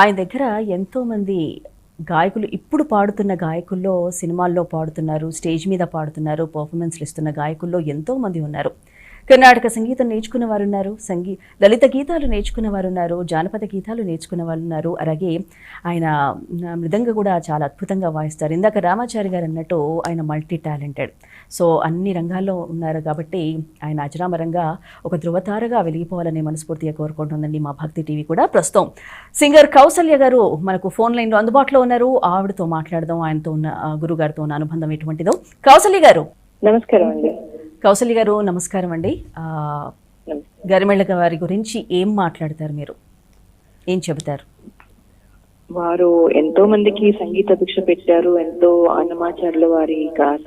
ఆయన దగ్గర ఎంతోమంది గాయకులు ఇప్పుడు పాడుతున్న గాయకుల్లో సినిమాల్లో పాడుతున్నారు స్టేజ్ మీద పాడుతున్నారు పర్ఫార్మెన్స్లు ఇస్తున్న గాయకుల్లో ఎంతో మంది ఉన్నారు. కర్ణాటక సంగీతం నేర్చుకున్న వారు ఉన్నారు సంగీ లలిత గీతాలు నేర్చుకున్న వారు ఉన్నారు జానపద గీతాలు నేర్చుకున్న వారు ఉన్నారు అలాగే ఆయన మృదంగ కూడా చాలా అద్భుతంగా వాయిస్తారు. ఇందాక రామాచారి గారు అన్నట్టు ఆయన మల్టీ టాలెంటెడ్ సో అన్ని రంగాల్లో ఉన్నారు కాబట్టి ఆయన అజరామరంగా ఒక ధృవతారగా వెలిగిపోవాలని మనస్ఫూర్తిగా కోరుకుంటుందండి మా భక్తి టీవీ కూడా. ప్రస్తుతం సింగర్ కౌసల్య గారు మనకు ఫోన్ లైన్లో అందుబాటులో ఉన్నారు. ఆవిడతో మాట్లాడదాం. ఆయనతో ఉన్న గురుగారితో ఉన్న అనుబంధం ఎటువంటిదో. కౌసల్య గారు. నమస్కారం అండి. కౌసల్య గారు నమస్కారం అండి. గరిమెళ్ళ గారి గురించి ఏం మాట్లాడతారు మీరు? ఏం చెబుతారు? వారు ఎంతో మందికి సంగీత భిక్ష పెట్టారు. ఎంతో అన్నమాచార్యుల వారి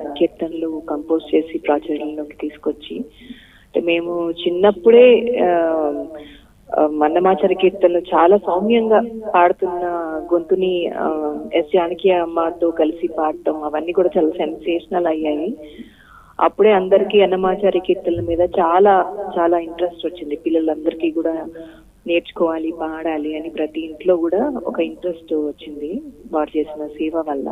సంకీర్తనలు కంపోజ్ చేసి ప్రాచుర్యంలోకి తీసుకొచ్చి అంటే మేము చిన్నప్పుడే అన్నమాచార్య కీర్తనలు చాలా సౌమ్యంగా పాడుతున్న గొంతుని ఎస్. జానకి అమ్మతో కలిసి పాడటం అవన్నీ కూడా చాలా సెన్సేషనల్ అయ్యాయి. అప్పుడే అందరికీ అన్నమాచారి కీర్తనల మీద చాలా చాలా ఇంట్రెస్ట్ వచ్చింది. పిల్లలందరికీ కూడా నేర్చుకోవాలి పాడాలి అని ప్రతి ఇంట్లో కూడా ఒక ఇంట్రెస్ట్ వచ్చింది వారు చేసిన సేవ వల్ల.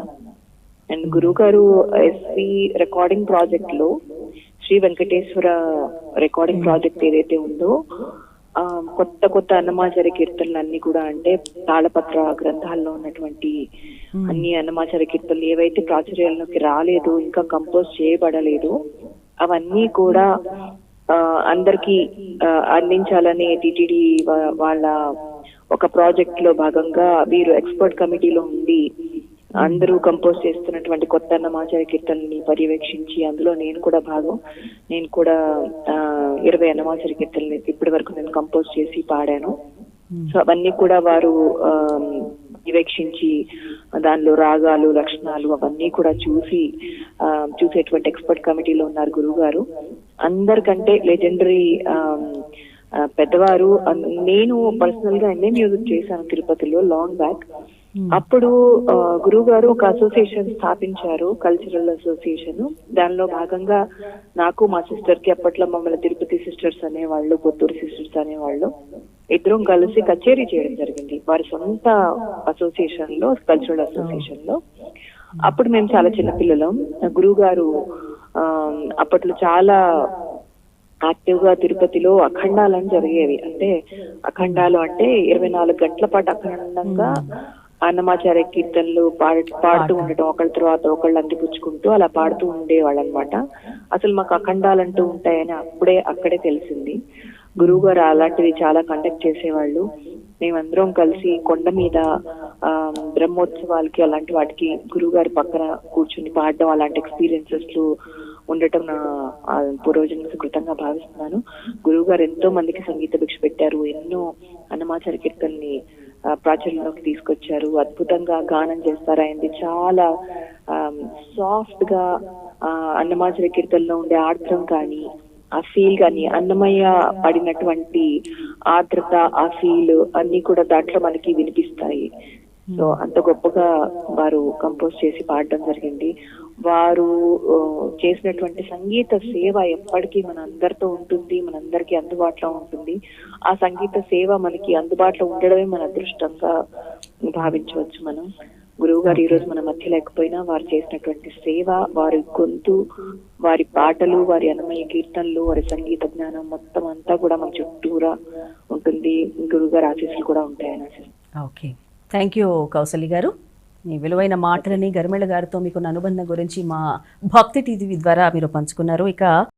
అండ్ గురువు గారు ఎస్వి రికార్డింగ్ ప్రాజెక్ట్లో శ్రీ వెంకటేశ్వర రికార్డింగ్ ప్రాజెక్ట్ ఏదైతే ఉందో ఆ, కొత్త కొత్త అన్నమాచారి కీర్తనలు అన్ని కూడా అంటే తాళపత్ర గ్రంథాల్లో ఉన్నటువంటి అన్ని అన్నమాచార్య కీర్తనలు ఏవైతే ప్రాచుర్యంలోకి రాలేదు ఇంకా కంపోజ్ చేయబడలేదు అవన్నీ కూడా అందరికీ అందించాలని టిటిడి వాళ్ళ ఒక ప్రాజెక్ట్లో భాగంగా వీరు ఎక్స్పర్ట్ కమిటీలో ఉండి అందరూ కంపోజ్ చేస్తున్నటువంటి కొత్త అన్నమాచార్య కీర్తనని పర్యవేక్షించి అందులో నేను కూడా భాగం. నేను కూడా ఆ, ఇరవై అన్నమాచార్య కీర్తనని ఇప్పటి వరకు నేను కంపోజ్ చేసి పాడాను. సో అవన్నీ కూడా వారు ఆ, పర్యవేక్షించి దానిలో రాగాలు లక్షణాలు అవన్నీ కూడా చూసి చూసేటువంటి ఎక్స్పర్ట్ కమిటీలో ఉన్నారు గురువు గారు అందరికంటే లెజెండరీ పెద్దవారు. నేను పర్సనల్గా ఎన్ఏ మ్యూజిక్ చేశాను తిరుపతిలో లాంగ్ బ్యాక్ అప్పుడు ఆ, గురువు గారు ఒక అసోసియేషన్ స్థాపించారు కల్చరల్ అసోసియేషన్ దానిలో భాగంగా నాకు మా సిస్టర్కి అప్పట్లో మమ్మల్ని తిరుపతి సిస్టర్స్ అనేవాళ్ళు పుత్తూరు సిస్టర్స్ అనేవాళ్ళు. ఇద్దరం కలిసి కచేరీ చేయడం జరిగింది. వారి సొంత అసోసియేషన్లో కల్చరల్ అసోసియేషన్లో అప్పుడు మేము చాలా చిన్న పిల్లలం. గురువు గారు ఆ, అప్పట్లో చాలా యాక్టివ్గా తిరుపతిలో అఖండాలని జరిగేవి. అంటే అఖండాలు అంటే ఇరవై నాలుగు గంటల పాటు అఖండంగా అన్నమాచార్య కీర్తనలు పాడు పాడుతూ ఉండటం. ఒకళ్ళ తర్వాత ఒకళ్ళు అందిపుచ్చుకుంటూ అలా పాడుతూ ఉండేవాళ్ళు అనమాట అసలు మాకు అఖండాలంటూ ఉంటాయని అప్పుడే అక్కడే తెలిసింది. గురువు గారు అలాంటివి చాలా కండక్ట్ చేసేవాళ్ళు. మేమందరం కలిసి కొండ మీద ఆ, బ్రహ్మోత్సవాలకి అలాంటి వాటికి గురువు గారి పక్కన కూర్చుని పాడడం అలాంటి ఎక్స్పీరియన్సెస్ ఉండటం నా ఆ, పూర్వజన్మ భావిస్తున్నాను. గురువు గారు ఎంతో మందికి సంగీత భిక్ష పెట్టారు ఎన్నో అన్నమాచార కీర్తనని ప్రాచుర్యంలోకి తీసుకొచ్చారు. అద్భుతంగా గానం చేస్తారు ఆయనది. చాలా సాఫ్ట్గా ఆ, అన్నమాచార్య కీర్తనలో ఉండే ఆర్ద్రం కానీ ఆ ఫీల్ కానీ అన్నమయ్య పడినటువంటి ఆర్ద్రత ఆ ఫీల్ అన్ని కూడా దాంట్లో మనకి వినిపిస్తాయి. సో అంత గొప్పగా వారు కంపోజ్ చేసి పాడడం జరిగింది. వారు చేసినటువంటి సంగీత సేవ ఎప్పటికీ మన అందరితో ఉంటుంది మనందరికీ అందుబాటులో ఉంటుంది. ఆ సంగీత సేవ మనకి అందుబాటులో ఉండడమే మన అదృష్టంగా భావించవచ్చు మనం. గురువు గారు ఈ రోజు మన మధ్య లేకపోయినా వారు చేసినటువంటి సేవ వారి గొంతు వారి పాటలు వారి అన్నమయ్య కీర్తనలు వారి సంగీత జ్ఞానం మొత్తం అంతా కూడా మన చుట్టూరా ఉంటుంది. గురువు గారి ఆశీస్సులు కూడా ఉంటాయని. ఓకే థ్యాంక్ యూ కౌసల్య గారు. మీ విలువైన మాటలని గరిమెళ్ళ గారితో మీకున్న అనుబంధం గురించి మా భక్తి టీవీ ద్వారా మీరు పంచుకున్నారు. ఇక